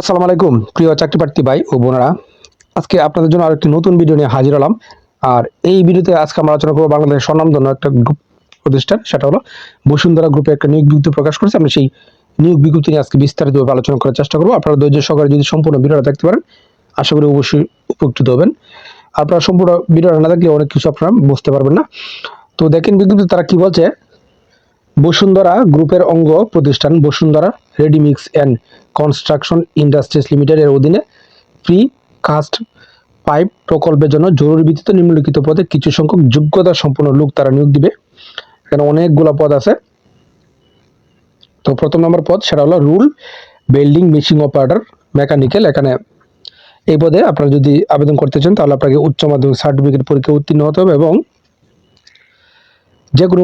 আসসালামু আলাইকুম, প্রিয় চাকরি প্রার্থী ভাই ও বোনেরা। আজকে আপনাদের জন্য আরেকটি নতুন ভিডিও নিয়ে হাজির হলাম। আর এই ভিডিওতে আজকে আমরা আলোচনা করব বাংলাদেশের স্বনামধন্য একটা গ্রুপ প্রতিষ্ঠান, সেটা হলো বসুন্ধরা গ্রুপে একটা নিয়োগ বিজ্ঞপ্তি প্রকাশ করেছে। আমরা সেই নিয়োগ বিজ্ঞপ্তি নিয়ে আজকে বিস্তারিতভাবে আলোচনা করার চেষ্টা করব। আপনারা ধৈর্য সহকারে যদি সম্পূর্ণ ভিডিওটা দেখতে পারেন, আশা করি অবশ্যই উপকৃত হবেন। আপনারা সম্পূর্ণ ভিডিওটা না দেখলে অনেক কিছু আপনারা বুঝতে পারবেন না। তো দেখেন বিজ্ঞপ্তি তারা কি বলছে বসুন্ধরা গ্রুপের অঙ্গ প্রতিষ্ঠান Bashundhara readymix and construction industries লিমিটেডের অধীনে প্রি কাস্ট পাইপ প্রকল্পের জন্য জরুরি ভিত্তিতে নিম্নলিখিত পদে কিছু সংখ্যক যোগ্যতা সম্পন্ন লোক তারা নিয়োগ দিবে। এখানে অনেকগুলো পদ আছে। তো প্রথম নম্বর পদ সেটা হলো rule building machine operator mechanical. এখানে এই পদে আপনারা যদি আবেদন করতে চান তাহলে আপনাকে উচ্চ মাধ্যমিক সার্টিফিকেট পরীক্ষা উত্তীর্ণ হতে হবে এবং যে কোনো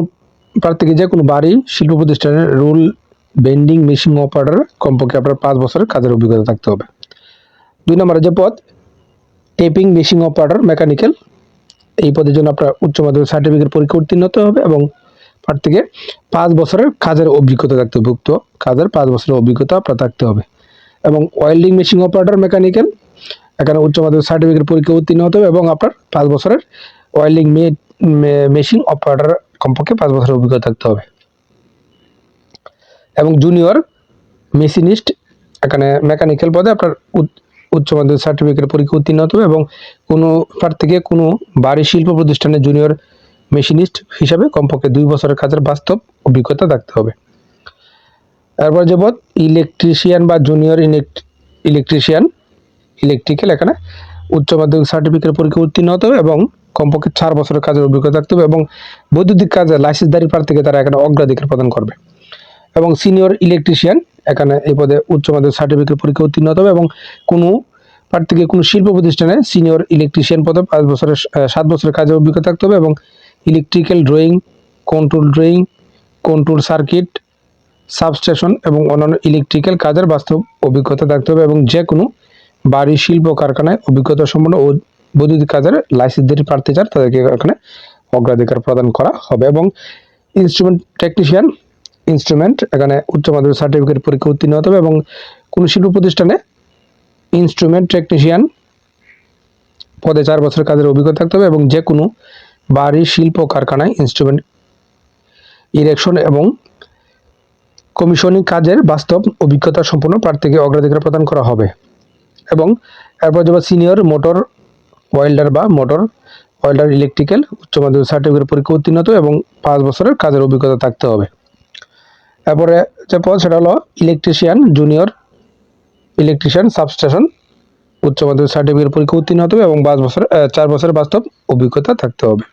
প্রার্থীকে যে কোনো বাড়ি, শিল্প প্রতিষ্ঠানের রুল, বেন্ডিং মেশিন অপারেটর কমপক্ষে আপনার পাঁচ বছরের কাজের অভিজ্ঞতা থাকতে হবে। দুই নম্বরে যে পদ, টেপিং মেশিন অপারেটর, মেকানিক্যাল। এই পদের জন্য আপনার উচ্চ মাধ্যমিক সার্টিফিকেট পরীক্ষা উত্তীর্ণ হতে হবে এবং প্রার্থীকে পাঁচ বছরের কাজের অভিজ্ঞতা থাকতে ভুক্ত কাজের পাঁচ বছরের অভিজ্ঞতা আপনার থাকতে হবে। এবং ওয়েল্ডিং মেশিন অপারেটর, মেকানিক্যাল, এখানে উচ্চ মাধ্যমিক সার্টিফিকেট পরীক্ষা উত্তীর্ণ হতে হবে এবং আপনার পাঁচ বছরের ওয়েল্ডিং মেশিন অপারেটর কমপক্ষে পাঁচ বছরের অভিজ্ঞতা থাকতে হবে। এবং জুনিয়র মেশিনিস্ট এখানে মেকানিক্যাল পদে আপনার উচ্চ- মাধ্যমিক সার্টিফিকেট পরীক্ষা উত্তীর্ণ হতে হবে এবং কোনো প্রার্থীকে কোনো বাড়ি শিল্প প্রতিষ্ঠানে জুনিয়র মেশিনিস্ট হিসাবে কমপক্ষে দুই বছরের কাজের বাস্তব অভিজ্ঞতা থাকতে হবে। তারপর যে ইলেকট্রিশিয়ান বা জুনিয়র ইলেকট্রিশিয়ান ইলেকট্রিক্যাল এখানে উচ্চ মাধ্যমিক সার্টিফিকেট পরীক্ষা উত্তীর্ণ হতে হবে এবং কমপক্ষে চার বছরের কাজের অভিজ্ঞতা থাকতে হবে এবং বৈদ্যুতিক কাজে লাইসেন্সধারী প্রার্থীকে তারা এখানে অগ্রাধিকার প্রদান করবে। এবং সিনিয়র ইলেকট্রিশিয়ান এখানে এই পদে উচ্চ মাধ্যমিক সার্টিফিকেট পরীক্ষা উত্তীর্ণ হতে হবে এবং কোনো প্রার্থীকে কোনো শিল্প প্রতিষ্ঠানে সিনিয়র ইলেকট্রিশিয়ান পদে পাঁচ বছরের সাত বছরের কাজের অভিজ্ঞতা থাকতে হবে এবং electrical drawing control drawing control circuit substation এবং অন্যান্য ইলেকট্রিক্যাল কাজের বাস্তব অভিজ্ঞতা থাকতে হবে এবং যে কোনো বাড়ি শিল্প কারখানায় অভিজ্ঞতা সম্পন্ন ও বৈদ্যুতিক কাজের লাইসেন্স লাইসেন্সধারী প্রার্থী চান, তাদেরকে এখানে অগ্রাধিকার প্রদান করা হবে এবং ইনস্ট্রুমেন্ট টেকনিশিয়ান ইনস্ট্রুমেন্ট এখানে উচ্চ মাধ্যমিক সার্টিফিকেট পরীক্ষা উত্তীর্ণ হতে হবে এবং কোনো শিল্প প্রতিষ্ঠানে ইনস্ট্রুমেন্ট টেকনিশিয়ান পদে চার বছরের কাজের অভিজ্ঞতা থাকতে হবে এবং যে কোনো বাড়ি, শিল্প, কারখানায় ইনস্ট্রুমেন্ট ইরেকশন এবং কমিশনিং কাজের বাস্তব অভিজ্ঞতা সম্পন্ন প্রার্থীকে অগ্রাধিকার প্রদান করা হবে। এবং এরপর যাবে সিনিয়র মোটর ওয়েল্ডার বা মোটর, ওয়েল্ডার ইলেকট্রিক্যাল উচ্চ মাধ্যমিক সার্টিফিকেট পরীক্ষা উত্তীর্ণ হতে হবে এবং পাঁচ বছরের কাজের অভিজ্ঞতা থাকতে হবে। তারপরে যে পদ, সেটা হলো ইলেকট্রিশিয়ান জুনিয়র ইলেকট্রিশিয়ান সাবস্টেশন উচ্চ মাধ্যমিক সার্টিফিকেট পরীক্ষা উত্তীর্ণ হতে হবে এবং পাঁচ বছর চার বছরের বাস্তব অভিজ্ঞতা থাকতে হবে।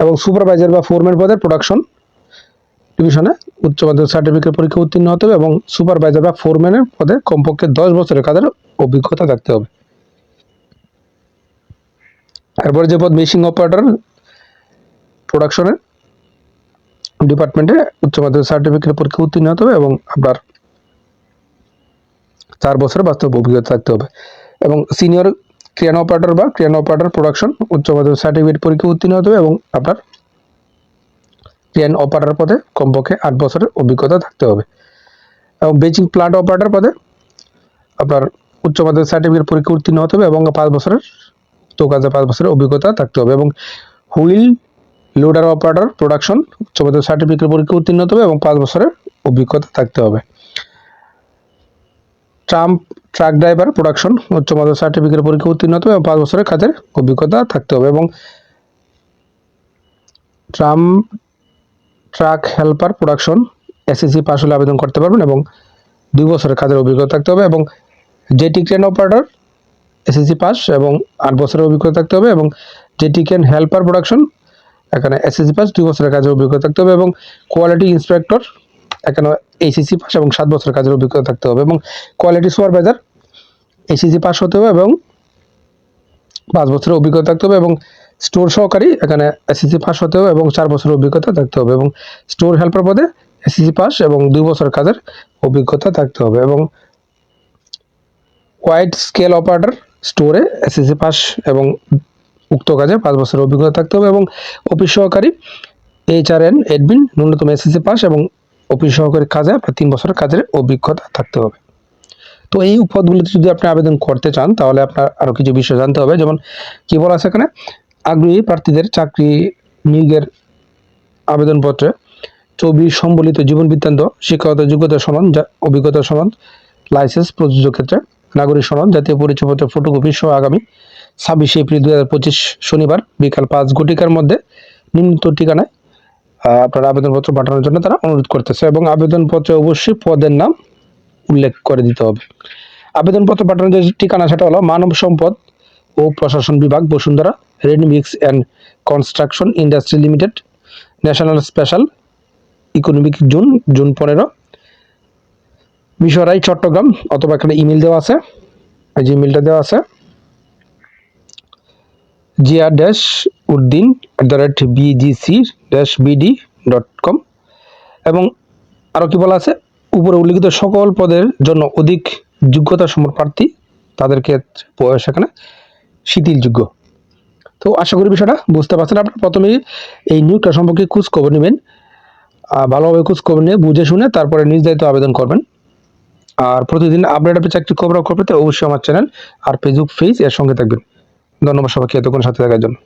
এবং সুপারভাইজার বা ফোরম্যান পদের প্রোডাকশন ডিভিশনে উচ্চ মাধ্যমিক সার্টিফিকেট পরীক্ষা উত্তীর্ণ হতে হবে এবং সুপারভাইজার বা ফোরম্যানের পদে কমপক্ষে দশ বছরের কাজের অভিজ্ঞতা থাকতে হবে। এরপরে যে পদ মেশিং অপারেটর প্রোডাকশনের ডিপার্টমেন্টে উচ্চ মাধ্যমিক সার্টিফিকেট পরীক্ষা উত্তীর্ণ হতে হবে এবং আপনার চার বছরের বাস্তব অভিজ্ঞতা থাকতে হবে। এবং সিনিয়র ক্রিয়ান অপারেটর বা ক্রিয়ান অপারেটর প্রোডাকশন উচ্চ মাধ্যমিক সার্টিফিকেট পরীক্ষা উত্তীর্ণ হতে হবে এবং আপনার ক্রিয়ান অপারেটর পদে কমপক্ষে আট বছরের অভিজ্ঞতা থাকতে হবে। এবং বেচিং প্লান্ট অপারেটর পদে আপনার উচ্চ মাধ্যমিক সার্টিফিকেট পরীক্ষা উত্তীর্ণ হতে হবে এবং পাঁচ বছরের তো কাজে পাঁচ বছরের অভিজ্ঞতা থাকতে হবে এবং হুইল লোডার অপারেটর প্রোডাকশন উচ্চ সার্টিফিকেট পরীক্ষা উত্তীর্ণ হতে হবে এবং পাঁচ বছরের অভিজ্ঞতা থাকতে হবে। ট্রাম্প ট্রাক ড্রাইভার প্রোডাকশন উচ্চ মাধ্যমিক সার্টিফিকেট পরীক্ষা উত্তীর্ণ হতে হবে এবং পাঁচ বছরের কাজের অভিজ্ঞতা থাকতে হবে এবং tram truck helper production SSC pass হলে আবেদন করতে পারবেন এবং দুই বছরের কাজের অভিজ্ঞতা থাকতে হবে এবং jetty crane operator SSC pass এবং আট বছরের অভিজ্ঞতা থাকতে হবে এবং জেটি ক্রেন হেল্পার প্রোডাকশন এখানে এসএসসি পাস দুই বছরের কাজের অভিজ্ঞতা থাকতে হবে এবং কোয়ালিটি ইন্সপেক্টর এখানে এইচএসসি পাস এবং সাত বছরের কাজের অভিজ্ঞতা থাকতে হবে এবং কোয়ালিটি সুপারভাইজার এইচএসসি পাস হতে হবে এবং পাঁচ বছরের অভিজ্ঞতা থাকতে হবে এবং স্টোর সহকারী, এখানে এসএসসি পাস হতে হবে এবং চার বছরের অভিজ্ঞতা থাকতে হবে এবং স্টোর হেল্পার পদে এসএসসি পাস এবং দুই বছর কাজের অভিজ্ঞতা থাকতে হবে এবং ওয়াইড স্কেল অপারেটর স্টোরে এসএসসি পাস এবং উক্ত কাজে পাঁচ বছরের অভিজ্ঞতা থাকতে হবে এবং অফিস সহকারী এইচআরএন এডমিন ন্যূনতম এসএসসি পাস এবং অফিস সহকারী কাজে আপনার তিন বছরের কাজের অভিজ্ঞতা থাকতে হবে। তো এই পদগুলিতে যদি আপনি আবেদন করতে চান, তাহলে আপনার আরও কিছু বিষয় জানতে হবে। যেমন কি বলা আছে এখানে? আগ্রহী প্রার্থীদের চাকরি নিয়োগের আবেদনপত্রে ছবি, সম্বলিত জীবন বৃত্তান্ত শিক্ষাগত যোগ্যতা সনদ যা অভিজ্ঞতা সনদ লাইসেন্স প্রযোজ্য ক্ষেত্রে নাগরিক সনদ জাতীয় পরিচয়পত্রের ফটোকপি সহ আগামী ছাব্বিশে এপ্রিল দু হাজার পঁচিশ শনিবার বিকাল পাঁচ ঘটিকার মধ্যে নিম্নত ঠিকানায় আপনার আবেদনপত্র পাঠানোর জন্য তারা অনুরোধ করতেছে এবং আবেদনপত্রে অবশ্যই পদের নাম উল্লেখ করে দিতে হবে। আবেদনপত্র পাঠানোর যে ঠিকানা সেটা হলো মানব সম্পদ ও প্রশাসন বিভাগ, Bashundhara readymix and construction industry limited, national special economic zone, June পনেরো মিশরাই, চট্টগ্রাম, অথবা এখানে ইমেল দেওয়া আছে। এই যে ইমেলটা দেওয়া আছে। Zia dash Uddin at the rate BGC dash BD dot com এবং আরও কী বলা আছে? উপরে উল্লিখিত সকল পদের জন্য অধিক যোগ্যতা সম্পন্ন প্রার্থী তাদেরকে বয়স এখানে শিথিলযোগ্য। তো আশা করি বিষয়টা বুঝতে পারছেন আপনারা। প্রথমে এই নিয়োগটা সম্পর্কে খোঁজ খবর নেবেন ভালোভাবে খোঁজ খবর নিয়ে বুঝে শুনে তারপরে নিজ দায়িত্ব আবেদন করবেন। আর প্রতিদিন আপডেট আপনি চাকরি খবর খবর পেতে অবশ্যই আমার চ্যানেল আর ফেসবুক পেজ এর সঙ্গে থাকবেন। ধন্যবাদ সবাইকে, এতক্ষণ সাথে থাকার জন্য।